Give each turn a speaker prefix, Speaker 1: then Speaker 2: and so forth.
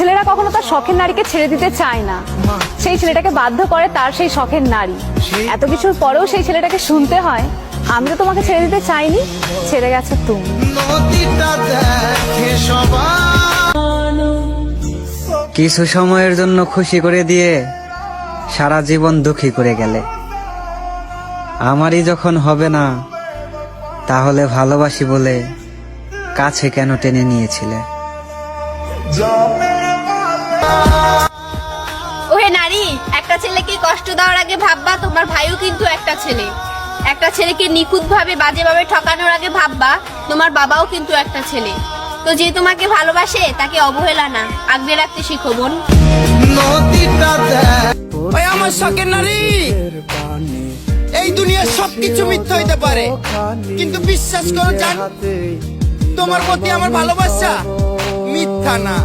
Speaker 1: ছেলেরা কখনো তার শখের নারীকে ছেড়ে দিতে চায় না। সেই ছেলেটাকে বাধ্য করে তার সেই শখের নারী। এত কিছুর পরেও সেই ছেলেটাকে শুনতে হয় আমি তো তোমাকে ছেড়ে দিতে চাইনি ছেড়ে গেছে তুমি।
Speaker 2: কিছু সময়ের জন্য খুশি করে দিয়ে সারা জীবন দুঃখী করে গেলে। আমারই যখন হবে না তাহলে ভালোবাসি বলে কাছে কেন টেনে নিয়েছিলে?
Speaker 3: নারী একটা ছেলেকে কষ্ট দেওয়ার আগে ভাববা তোমার ভাইও কিন্তু একটা ছেলে। একটা ছেলেকে নিখুঁত ভাবে বাজেভাবে ঠকানোর আগে ভাববা তোমার বাবাও কিন্তু একটা ছেলে। তো যে তোমাকে ভালোবাসে তাকে অবহেলা না। আগলে রাখতে শিখো বোন।
Speaker 4: ওই আমার শখের নারী। এই দুনিয়ার সবকিছু মিথ্যা হইতে পারে। কিন্তু বিশ্বাস করো জান তোমার প্রতি আমার ভালোবাসা মিথ্যা না।